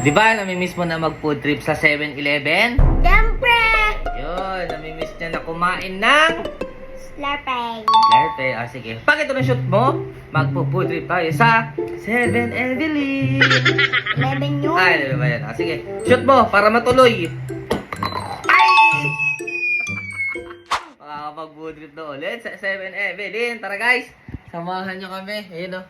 Di ba, namimiss mo na mag-food trip sa 7-Eleven? Siyempre! Yun, namimiss niya na kumain ng... Slurpee. Lerte, ah sige. Pag ito na shoot mo, magpo-food trip tayo sa 7-Eleven. 11 yun. Ay, di ba yan? Ah, sige, shoot mo para matuloy. Ay! Makakapag-food trip na ulit sa 7-Eleven. Tara guys, samahan niyo kami. Ayun o.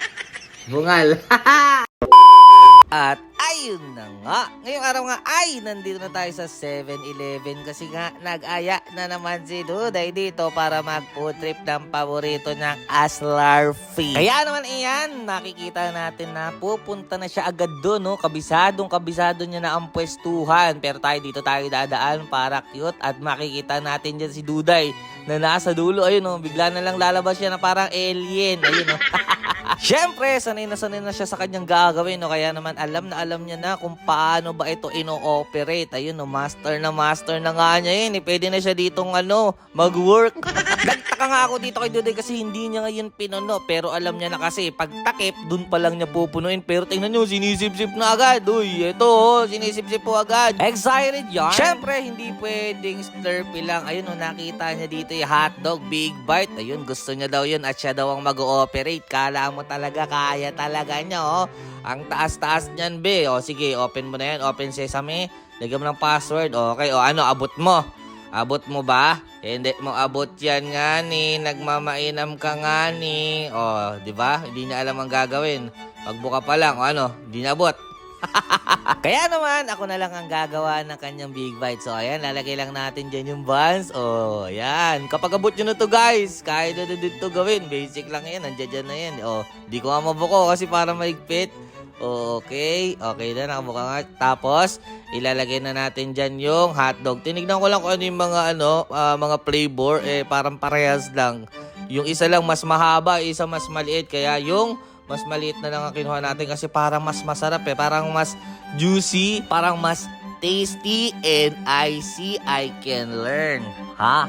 Bungal. At ayun na nga. Ngayong araw nga ay nandito na tayo sa 7-Eleven kasi nga nag-aya na naman si Duday dito para mag-food trip ng paborito niyang Aslarfi. Kaya naman iyan, nakikita natin na pupunta na siya agad doon, no? Kabisadong kabisado niya na ang pwestuhan. Pero tayo dito tayo dadaan para cute at makikita natin dyan si Duday na nasa dulo. Ayun, no? Bigla na lang lalabas siya na parang alien. Ayun, no? Siyempre, sanay na sanay na siya sa kanyang gagawin, no? Kaya naman alam na alam niya na kung paano ba ito ino-operate. Ayun, no? Master na master na nga niya yun. Eh. Pwede na siya ditong ano, mag-work. Nagtaka nga ako dito kay Duday kasi hindi niya ngayon pinuno. Pero alam niya na kasi, pag takip, dun pa lang niya pupunuin. Pero tingnan niyo, sinisip-sip na agad. Uy, ito, oh, sinisip-sip po agad. Excited yan. Siyempre, hindi pwedeng slurpee lang. Ayun, no, nakita niya dito yung hotdog, big bite. Ayun, gusto niya daw yun at siya daw ang mag-ooperate. Kala mo talaga, kaya talaga niya, oh. Ang taas-taas niyan, be. O, sige, open mo na yan. Open sesame. Lagyan mo ng password. Okay, o ano, abot mo. Abot mo ba? Hindi mo abot yan nga ni. Nagmamainam ka nga ni. O, di ba? Hindi niya alam ang gagawin. Pagbuka pa lang, o ano, hindi niya abot. Kaya naman, ako na lang ang gagawa ng kanyang big bite. So, ayan, lalagay lang natin dyan yung buns. Oh, ayan. Kapag abot nyo na to, guys, kaya na din to gawin. Basic lang yan. Nandiyan dyan na yan. Oh, di ko nga mabuko kasi para maigpit. Okay. Okay na, nakabuka nga. Tapos, ilalagay na natin dyan yung hotdog. Tinignan ko lang kung ano yung mga, ano, ah, mga flavor. Eh, parang parehas lang. Yung isa lang mas mahaba, isa mas maliit. Kaya yung mas maliit na lang ang kinuha natin kasi parang mas masarap eh. Parang mas juicy, parang mas tasty, and I see I can learn. Ha?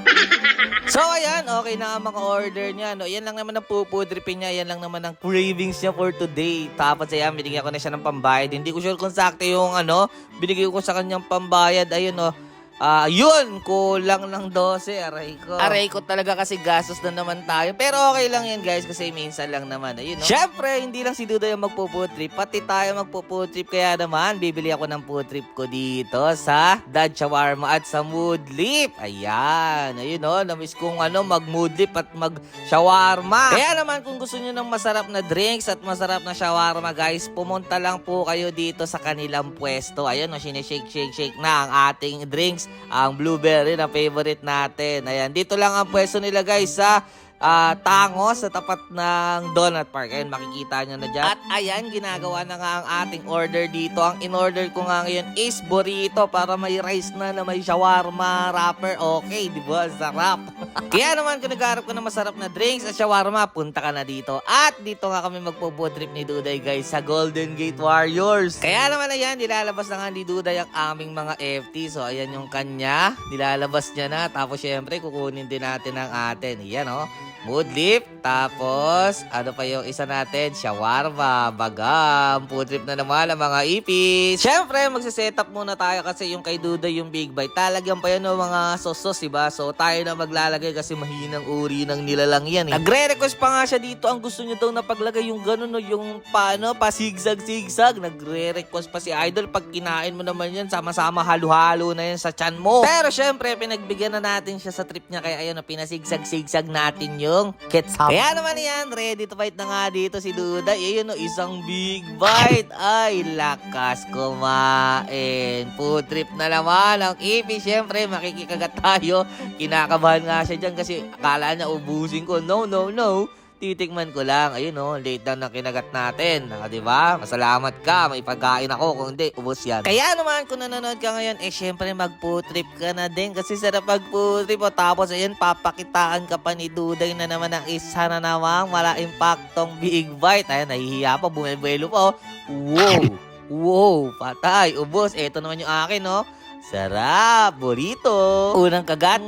So ayan, okay na ang mga order niya. No? Yan lang naman ang pupudripin niya. Yan lang naman ang cravings niya for today. Tapos ayan, binigyan ko na siya ng pambayad. Hindi ko sure kung sakto yung ano, binigay ko sa kanyang pambayad. Ayun no. Ah, yun, kulang ng 12, aray ko. Aray ko talaga kasi gastos na naman tayo. Pero okay lang yan guys kasi minsan lang naman. Ayun, no? Siyempre, hindi lang si Duda yung magpo-food trip. Pati tayo magpo-food trip. Kaya naman, bibili ako ng food trip ko dito sa Dad Shawarma at sa Moodlip. Ayan, ayun no, namiss kong ano, mag-moodlip at mag-shawarma. Kaya naman, kung gusto nyo ng masarap na drinks at masarap na shawarma guys, pumunta lang po kayo dito sa kanilang pwesto. Ayun no, sinishake, shake, shake na ang ating drinks ang blueberry na favorite natin. Ayan, dito lang ang pwesto nila guys sa ah, Tangos sa tapat ng Donut Park. Ayan, makikita nyo na dyan. At ayan, ginagawa na nga ang ating order dito. Ang in-order ko nga ngayon is burrito para may rice na na may shawarma wrapper. Okay, di ba? Sarap. Kaya naman kung nagharap ka ng masarap na drinks at shawarma, punta ka na dito. At dito nga kami magpo-food trip ni Duday guys sa Golden Gate Warriors. Kaya naman ayan, nilalabas na nga ni Duday ang aming mga FT. So ayan yung kanya, nilalabas niya na. Tapos syempre, kukunin din natin ang atin. Ayan oh. Moodlip, tapos ano pa yung isa natin? Shawarma, bagam, food trip na naman ang mga ipis. Siyempre, magsiset up muna tayo kasi yung kay Duda yung big bite. Talagyan pa yan ng mga sosos, diba? So tayo na maglalagay kasi mahinang uri ng nilalang yan. Eh. Nagre-request pa nga siya dito, ang gusto niya daw na paglagay yung ganun, no, yung paano, pa sigsag-sigsag. Nagre-request pa si Idol, pag kinain mo naman yan, sama-sama halo-halo na yan sa chan mo. Pero syempre, pinagbigyan na natin siya sa trip niya, kaya ayun, na pinasigsag-sigsag natin yung ketchup. Kaya naman yan, ready to fight na nga dito si Duda. Ayun, no, isang big bite. Ay, lakas kumain. Food trip na naman. Ang ipi, syempre, makikikagat tayo. Kinakabahan nga siya dyan kasi akala niya ubusin ko. No, no, no titikman ko lang. Ayun oh, late down na kinagat natin. Ah, di ba? Masalamat ka, may pagkain ako. Kung hindi, ubos yan. Kaya naman, kung nanonood ka ngayon, eh syempre mag-food trip ka na din. Kasi sarap mag-food trip. Oh. Tapos ayun, papakitaan ka pa ni Duday na naman ang isa na namang wala impaktong big bite. Ayun, nahihiya pa, bumibuelo pa. Oh. Wow! Wow, patay, ubos. Ito naman yung akin, no? Sarap! Burrito! Unang kagat.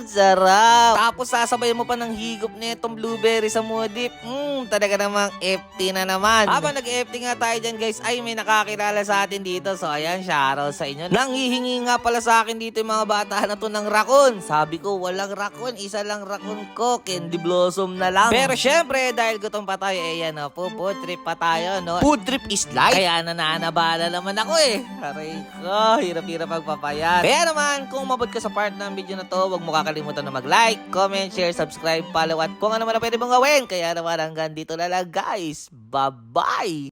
Mmm, sarap! Tapos sasabay mo pa ng higop nitong blueberry sa mudip. Mmm, talaga namang FT na naman. Habang nag-FT nga tayo dyan guys, ay may nakakilala sa atin dito. So ayan, shoutout sa inyo. Nanghihingi nga pala sa akin dito yung mga bata na to ng rakon. Sabi ko, walang rakon. Isa lang rakon ko. Candy Blossom na lang. Pero syempre, dahil gutom pa tayo, eh yan o, po, food trip pa tayo, no? Food trip is life. Kaya nananabala naman ako eh. Aray ko, hirap-hirap magpapayat. Kaya naman, kung mabot ka sa part ng video na to, huwag mo kakalimutan na mag-like, comment, share, subscribe, follow, at kung ano man ang pwede mong gawin. Kaya naman hanggang dito na lang guys. Bye-bye!